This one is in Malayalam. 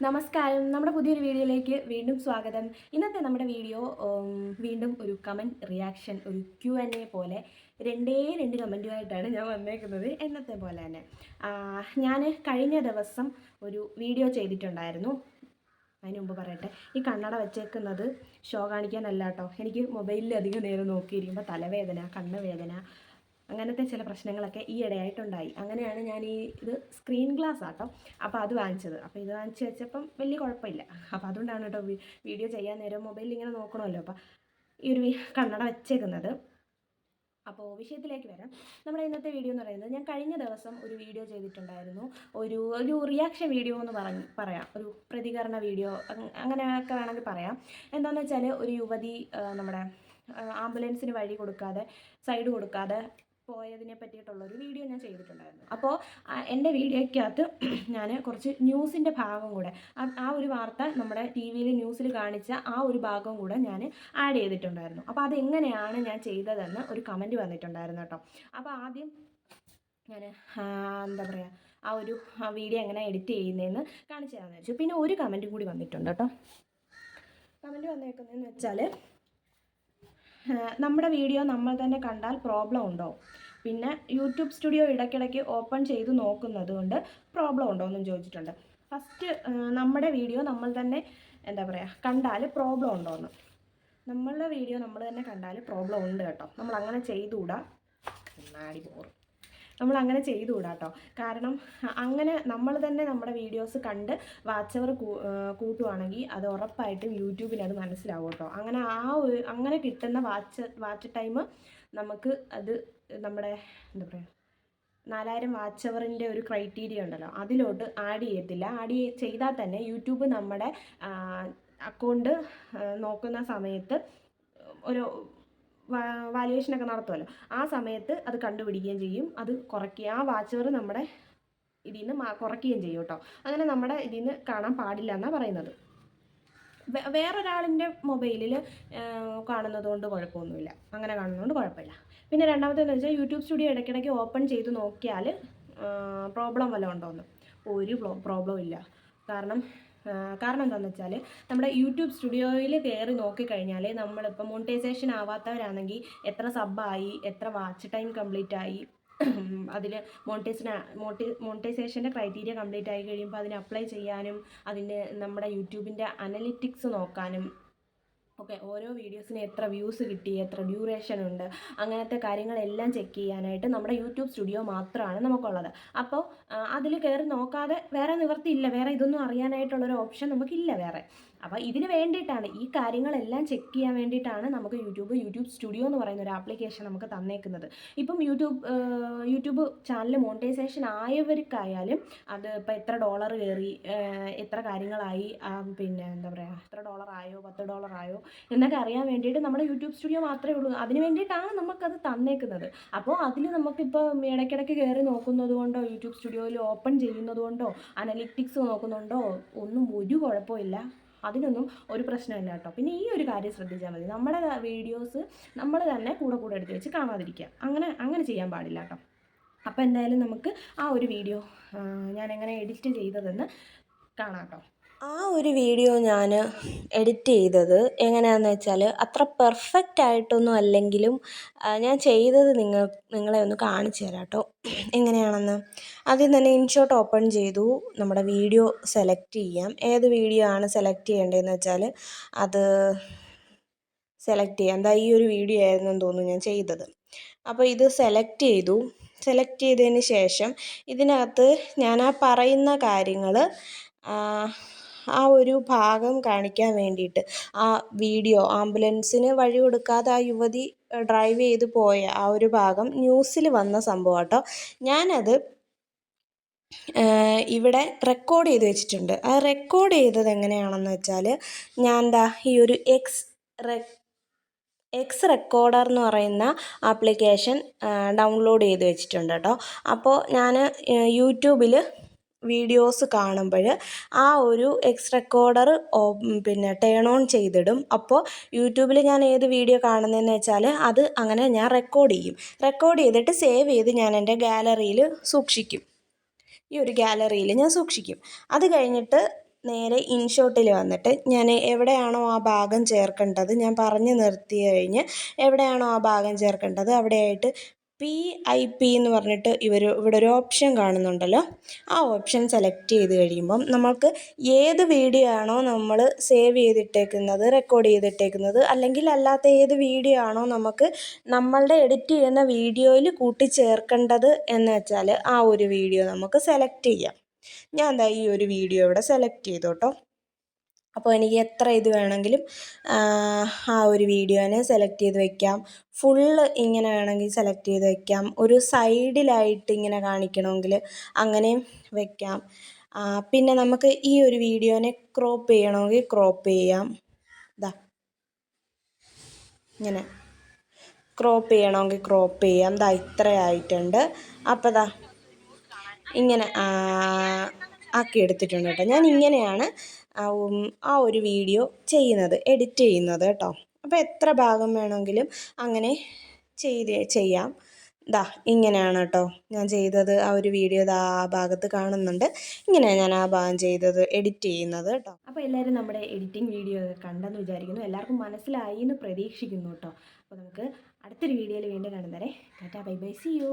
നമസ്കാരം. നമ്മുടെ പുതിയൊരു വീഡിയോയിലേക്ക് വീണ്ടും സ്വാഗതം. ഇന്നത്തെ നമ്മുടെ വീഡിയോ വീണ്ടും ഒരു കമന്റ് റിയാക്ഷൻ ഒരു ക്യു എൻ എ പോലെ രണ്ടേ രണ്ട് കമന്റുമായിട്ടാണ് ഞാൻ വന്നേക്കുന്നത്. എന്നത്തെ പോലെ തന്നെ. ഞാൻ കഴിഞ്ഞ ദിവസം ഒരു വീഡിയോ ചെയ്തിട്ടുണ്ടായിരുന്നു. അതിന് മുമ്പ് പറയട്ടെ. ഈ കണ്ണട വെച്ചേക്കുന്നത് ഷോ കാണിക്കാനല്ല കേട്ടോ. എനിക്ക് മൊബൈലിൽ അധികം നേരം നോക്കിയിരിക്കുമ്പോൾ തലവേദന കണ്ണ് വേദന അങ്ങനത്തെ ചില പ്രശ്നങ്ങളൊക്കെ ഈ ഇടയായിട്ടുണ്ടായി. അങ്ങനെയാണ് ഞാൻ ഈ ഇത് സ്ക്രീൻ ഗ്ലാസ് ആട്ടോ. അപ്പോൾ അത് വാങ്ങിച്ചത്. അപ്പോൾ ഇത് വാങ്ങിച്ച് വെച്ചപ്പം വലിയ കുഴപ്പമില്ല. അപ്പോൾ അതുകൊണ്ടാണ് കേട്ടോ വീഡിയോ ചെയ്യാൻ നേരം മൊബൈലിൽ ഇങ്ങനെ നോക്കണമല്ലോ. അപ്പോൾ ഈ ഒരു കണ്ണട വെച്ചേക്കുന്നത്. അപ്പോൾ വിഷയത്തിലേക്ക് വരാം. നമ്മുടെ ഇന്നത്തെ വീഡിയോ എന്ന് പറയുന്നത് ഞാൻ കഴിഞ്ഞ ദിവസം ഒരു വീഡിയോ ചെയ്തിട്ടുണ്ടായിരുന്നു. ഒരു ഒരു റിയാക്ഷൻ വീഡിയോ എന്ന് പറഞ്ഞ് പറയാം. ഒരു പ്രതികരണ വീഡിയോ അങ്- അങ്ങനെയൊക്കെ വേണമെങ്കിൽ പറയാം. എന്താണെന്ന് വെച്ചാൽ ഒരു യുവതി നമ്മുടെ ആംബുലൻസിന് വഴി കൊടുക്കാതെ സൈഡ് കൊടുക്കാതെ പോയതിനെ പറ്റിയിട്ടുള്ള ഒരു വീഡിയോ ഞാൻ ചെയ്തിട്ടുണ്ടായിരുന്നു. അപ്പോൾ എന്റെ വീഡിയോയ്ക്കകത്ത് ഞാൻ കുറച്ച് ന്യൂസിന്റെ ഭാഗം കൂടെ ആ- ആ ഒരു വാർത്ത നമ്മുടെ ടി വിയിൽ ന്യൂസിൽ കാണിച്ച ആ ഒരു ഭാഗം കൂടെ ഞാൻ ആഡ് ചെയ്തിട്ടുണ്ടായിരുന്നു. അപ്പോൾ അതെങ്ങനെയാണ് ഞാൻ ചെയ്തതെന്ന് ഒരു കമന്റ് വന്നിട്ടുണ്ടായിരുന്നു കേട്ടോ. അപ്പോൾ ആദ്യം ഞാൻ എന്താ പറയുക ആ ഒരു വീഡിയോ എങ്ങനെ എഡിറ്റ് ചെയ്യുന്നതെന്ന് കാണിച്ചു തരാമെന്ന് വെച്ചു. പിന്നെ ഒരു കമന്റും കൂടി വന്നിട്ടുണ്ട് കേട്ടോ. കമന്റ് വന്നേക്കുന്നതെന്ന് വെച്ചാൽ നമ്മുടെ വീഡിയോ നമ്മൾ തന്നെ കണ്ടാൽ പ്രോബ്ലം ഉണ്ടോ? പിന്നെ യൂട്യൂബ് സ്റ്റുഡിയോ ഇടയ്ക്കിടയ്ക്ക് ഓപ്പൺ ചെയ്ത് നോക്കുന്നത് കൊണ്ട് പ്രോബ്ലം ഉണ്ടോ എന്നും ചോദിച്ചിട്ടുണ്ട്. ഫസ്റ്റ് നമ്മുടെ വീഡിയോ നമ്മൾ തന്നെ എന്താ പറയുക കണ്ടാൽ പ്രോബ്ലം ഉണ്ടോ എന്ന് നമ്മളുടെ വീഡിയോ നമ്മൾ തന്നെ കണ്ടാൽ പ്രോബ്ലം ഉണ്ട് കേട്ടോ. നമ്മൾ അങ്ങനെ ചെയ്തുകൂടാ? കണ്ണാടി പോറും നമ്മൾ അങ്ങനെ ചെയ്തുകൂടാ കേട്ടോ കാരണം അങ്ങനെ നമ്മൾ തന്നെ നമ്മുടെ വീഡിയോസ് കണ്ട് വാച്ചവർ കൂട്ടുവാണെങ്കിൽ അത് ഉറപ്പായിട്ടും യൂട്യൂബിൽ അത് മനസ്സിലാവും കേട്ടോ അങ്ങനെ ആ ഒരു അങ്ങനെ കിട്ടുന്ന വാച്ച് വാച്ച് ടൈം നമുക്ക് അത് നമ്മുടെ എന്താ പറയുക നാലായിരം വാച്ച് അവറിന്റെ ഒരു ക്രൈറ്റീരിയ ഉണ്ടല്ലോ അതിലോട്ട് ആഡ് ചെയ്യത്തില്ല. ആഡ് ചെയ്താൽ തന്നെ യൂട്യൂബ് നമ്മുടെ അക്കൗണ്ട് നോക്കുന്ന സമയത്ത് ഒരു വാല്യുവേഷനൊക്കെ നടത്തുമല്ലോ ആ സമയത്ത് അത് കണ്ടുപിടിക്കുകയും ചെയ്യും. അത് കുറയ്ക്കുക. ആ വാച്ചവർ നമ്മുടെ ഇതിൽ നിന്ന് കുറയ്ക്കുകയും ചെയ്യും കേട്ടോ. അങ്ങനെ നമ്മുടെ ഇതിൽ നിന്ന് കാണാൻ പാടില്ല എന്നാണ് പറയുന്നത്. വേറൊരാളിന്റെ മൊബൈലിൽ കാണുന്നത് കൊണ്ട് കുഴപ്പമൊന്നുമില്ല. അങ്ങനെ കാണുന്നതുകൊണ്ട് കുഴപ്പമില്ല. പിന്നെ രണ്ടാമത്തേന്ന് വെച്ചാൽ യൂട്യൂബ് സ്റ്റുഡിയോ ഇടയ്ക്കിടയ്ക്ക് ഓപ്പൺ ചെയ്ത് നോക്കിയാൽ പ്രോബ്ലം വല്ലതും ഉണ്ടോ എന്ന് ഒരു പ്രോബ്ലം ഇല്ല. കാരണം കാരണം എന്താണെന്ന് വെച്ചാൽ നമ്മുടെ യൂട്യൂബ് സ്റ്റുഡിയോയിൽ കയറി നോക്കിക്കഴിഞ്ഞാൽ നമ്മളിപ്പോൾ മോണിറ്റൈസേഷൻ ആവാത്തവരാണെങ്കിൽ എത്ര സബ്ബായി എത്ര വാച്ച് ടൈം കംപ്ലീറ്റ് ആയി അതിൽ മോണിറ്റൈസിന് മോട്ടി മോണിറ്റൈസേഷന്റെ ക്രൈറ്റീരിയ കംപ്ലീറ്റ് ആയി കഴിയുമ്പോൾ അതിന് അപ്ലൈ ചെയ്യാനും അതിന്റെ നമ്മുടെ യൂട്യൂബിന്റെ അനലിറ്റിക്സ് നോക്കാനും ഓക്കെ ഓരോ വീഡിയോസിന് എത്ര വ്യൂസ് കിട്ടി എത്ര ഡ്യൂറേഷൻ ഉണ്ട് അങ്ങനത്തെ കാര്യങ്ങളെല്ലാം ചെക്ക് ചെയ്യാനായിട്ട് നമ്മുടെ യൂട്യൂബ് സ്റ്റുഡിയോ മാത്രമാണ് നമുക്കുള്ളത്. അപ്പോൾ അതിൽ കയറി നോക്കാതെ വേറെ നിവർത്തിയില്ല വേറെ ഇതൊന്നും അറിയാനായിട്ടുള്ളൊരു ഓപ്ഷൻ നമുക്കില്ല വേറെ. അപ്പോൾ ഇതിന് വേണ്ടിയിട്ടാണ് ഈ കാര്യങ്ങളെല്ലാം ചെക്ക് ചെയ്യാൻ വേണ്ടിയിട്ടാണ് നമുക്ക് യൂട്യൂബ് യൂട്യൂബ് സ്റ്റുഡിയോ എന്ന് പറയുന്ന ഒരു ആപ്ലിക്കേഷൻ നമുക്ക് തന്നേക്കുന്നത്. ഇപ്പം യൂട്യൂബ് യൂട്യൂബ് ചാനൽ മോണിറ്റൈസേഷൻ ആയവർക്കായാലും അത് ഇപ്പോൾ എത്ര ഡോളർ കയറി എത്ര കാര്യങ്ങളായി പിന്നെ എന്താ പറയുക എത്ര ഡോളർ ആയോ പത്ത് ഡോളർ ആയോ എന്നൊക്കെ അറിയാൻ വേണ്ടിയിട്ട് നമ്മുടെ യൂട്യൂബ് സ്റ്റുഡിയോ മാത്രമേ ഉള്ളൂ. അതിന് വേണ്ടിയിട്ടാണ് നമുക്കത് തന്നേക്കുന്നത്. അപ്പോൾ അതിൽ നമുക്കിപ്പോൾ ഇടയ്ക്കിടയ്ക്ക് കയറി നോക്കുന്നത് കൊണ്ടോ യൂട്യൂബ് സ്റ്റുഡിയോയിൽ ഓപ്പൺ ചെയ്യുന്നത് കൊണ്ടോ അനലിറ്റിക്സ് നോക്കുന്നുണ്ടോ ഒന്നും ഒരു കുഴപ്പമില്ല. അതിനൊന്നും ഒരു പ്രശ്നമില്ല കേട്ടോ. പിന്നെ ഈ ഒരു കാര്യം ശ്രദ്ധിച്ചാൽ മതി. നമ്മുടെ വീഡിയോസ് നമ്മൾ തന്നെ കൂടെ കൂടെ എടുത്ത് വെച്ച് കാണാതിരിക്കുക. അങ്ങനെ അങ്ങനെ ചെയ്യാൻ പാടില്ല കേട്ടോ. അപ്പോൾ എന്തായാലും നമുക്ക് ആ ഒരു വീഡിയോ ഞാൻ എങ്ങനെ എഡിറ്റ് ചെയ്തതെന്ന് കാണാം കേട്ടോ. ആ ഒരു വീഡിയോ ഞാൻ എഡിറ്റ് ചെയ്തത് എങ്ങനെയാണെന്ന് വെച്ചാൽ അത്ര പെർഫെക്റ്റ് ആയിട്ടൊന്നും അല്ലെങ്കിലും ഞാൻ ചെയ്തത് നിങ്ങൾ നിങ്ങളെ ഒന്ന് കാണിച്ചു തരാം കേട്ടോ എങ്ങനെയാണെന്ന്. ആദ്യം തന്നെ ഇൻഷോട്ട് ഓപ്പൺ ചെയ്തു. നമ്മുടെ വീഡിയോ സെലക്ട് ചെയ്യാം. ഏത് വീഡിയോ ആണ് സെലക്ട് ചെയ്യേണ്ടതെന്ന് വെച്ചാൽ അത് സെലക്ട് ചെയ്യാം. എന്താ ഈ ഒരു വീഡിയോ ആയിരുന്നു എന്ന് തോന്നുന്നു ഞാൻ ചെയ്തത്. അപ്പോൾ ഇത് സെലക്ട് ചെയ്തു. സെലക്ട് ചെയ്തതിന് ശേഷം ഇതിനകത്ത് ഞാൻ ആ പറയുന്ന കാര്യങ്ങൾ ആ ഒരു ഭാഗം കാണിക്കാൻ വേണ്ടിയിട്ട് ആ വീഡിയോ ആംബുലൻസിന് വഴി കൊടുക്കാതെ ആ യുവതി ഡ്രൈവ് ചെയ്ത് പോയ ആ ഒരു ഭാഗം ന്യൂസിൽ വന്ന സംഭവം കേട്ടോ ഞാനത് ഇവിടെ റെക്കോർഡ് ചെയ്ത് വെച്ചിട്ടുണ്ട്. ആ റെക്കോർഡ് ചെയ്തത് എങ്ങനെയാണെന്ന് വെച്ചാൽ ഞാൻ എന്താ ഈ ഒരു എക്സ് റെ എക്സ് റെക്കോർഡർ എന്ന് പറയുന്ന ആപ്ലിക്കേഷൻ ഡൗൺലോഡ് ചെയ്ത് വെച്ചിട്ടുണ്ട് കേട്ടോ. അപ്പോൾ ഞാൻ യൂട്യൂബിൽ വീഡിയോസ് കാണുമ്പോൾ ആ ഒരു എക്സ് റെക്കോർഡർ പിന്നെ ടേൺ ഓൺ ചെയ്തിടും. അപ്പോൾ യൂട്യൂബിൽ ഞാൻ ഏത് വീഡിയോ കാണുന്നതെന്ന് വെച്ചാൽ അത് അങ്ങനെ ഞാൻ റെക്കോർഡ് ചെയ്യും. റെക്കോർഡ് ചെയ്തിട്ട് സേവ് ചെയ്ത് ഞാൻ എന്റെ ഗാലറിയിൽ സൂക്ഷിക്കും. ഈ ഒരു ഗാലറിയിൽ ഞാൻ സൂക്ഷിക്കും. അത് കഴിഞ്ഞിട്ട് നേരെ ഇൻഷോട്ടിൽ വന്നിട്ട് ഞാൻ എവിടെയാണോ ആ ഭാഗം ചേർക്കേണ്ടത് ഞാൻ പറഞ്ഞു നിർത്തി കഴിഞ്ഞ് എവിടെയാണോ ആ ഭാഗം ചേർക്കേണ്ടത് അവിടെയായിട്ട് പി ഐ പി എന്ന് പറഞ്ഞിട്ട് ഇവർ ഇവിടെ ഒരു ഓപ്ഷൻ കാണുന്നുണ്ടല്ലോ. ആ ഓപ്ഷൻ സെലക്ട് ചെയ്ത് കഴിയുമ്പം നമ്മൾക്ക് ഏത് വീഡിയോ ആണോ നമ്മൾ സേവ് ചെയ്തിട്ടേക്കുന്നത് റെക്കോർഡ് ചെയ്തിട്ടേക്കുന്നത് അല്ലെങ്കിൽ അല്ലാത്ത ഏത് വീഡിയോ ആണോ നമുക്ക് നമ്മളുടെ എഡിറ്റ് ചെയ്യുന്ന വീഡിയോയിൽ കൂട്ടിച്ചേർക്കേണ്ടത് എന്ന് വെച്ചാൽ ആ ഒരു വീഡിയോ നമുക്ക് സെലക്ട് ചെയ്യാം. ഞാൻ എന്താ ഈ ഒരു വീഡിയോ ഇവിടെ സെലക്ട് ചെയ്തു കേട്ടോ അപ്പോൾ എനിക്ക് എത്ര ഇത് വേണമെങ്കിലും ആ ഒരു വീഡിയോനെ സെലക്ട് ചെയ്ത് വെക്കാം. ഫുള്ള് ഇങ്ങനെ വേണമെങ്കിൽ സെലക്ട് ചെയ്ത് വെക്കാം. ഒരു സൈഡിലായിട്ട് ഇങ്ങനെ കാണിക്കണമെങ്കിൽ അങ്ങനെയും വെക്കാം. പിന്നെ നമുക്ക് ഈ ഒരു വീഡിയോനെ ക്രോപ്പ് ചെയ്യണമെങ്കിൽ ക്രോപ്പ് ചെയ്യാം. ഇതാ ഇങ്ങനെ. ക്രോപ്പ് ചെയ്യണമെങ്കിൽ ക്രോപ്പ് ചെയ്യാം. ദാ ഇത്ര ആയിട്ടുണ്ട്. അപ്പോൾ ദാ ഇങ്ങനെ ആക്കി എടുത്തിട്ടുണ്ട് കേട്ടോ. ഞാൻ ഇങ്ങനെയാണ് ആ ഒരു വീഡിയോ ചെയ്യുന്നത് എഡിറ്റ് ചെയ്യുന്നത് കേട്ടോ അപ്പോൾ എത്ര ഭാഗം വേണമെങ്കിലും അങ്ങനെ ചെയ്ത് ചെയ്യാം. ദാ ഇങ്ങനെയാണ് കേട്ടോ ഞാൻ ചെയ്തത് ആ ഒരു വീഡിയോ ദാ ആ ഭാഗത്ത് കാണുന്നുണ്ട്. ഇങ്ങനെയാണ് ഞാൻ ആ ഭാഗം ചെയ്തത് എഡിറ്റ് ചെയ്യുന്നത് കേട്ടോ അപ്പോൾ എല്ലാവരും നമ്മുടെ എഡിറ്റിംഗ് വീഡിയോ കണ്ടെന്ന് വിചാരിക്കുന്നു. എല്ലാവർക്കും മനസ്സിലായി എന്ന് പ്രതീക്ഷിക്കുന്നു കേട്ടോ അപ്പോൾ നമുക്ക് അടുത്തൊരു വീഡിയോയിൽ വീണ്ടും കാണുന്നവരെ tata bye bye see you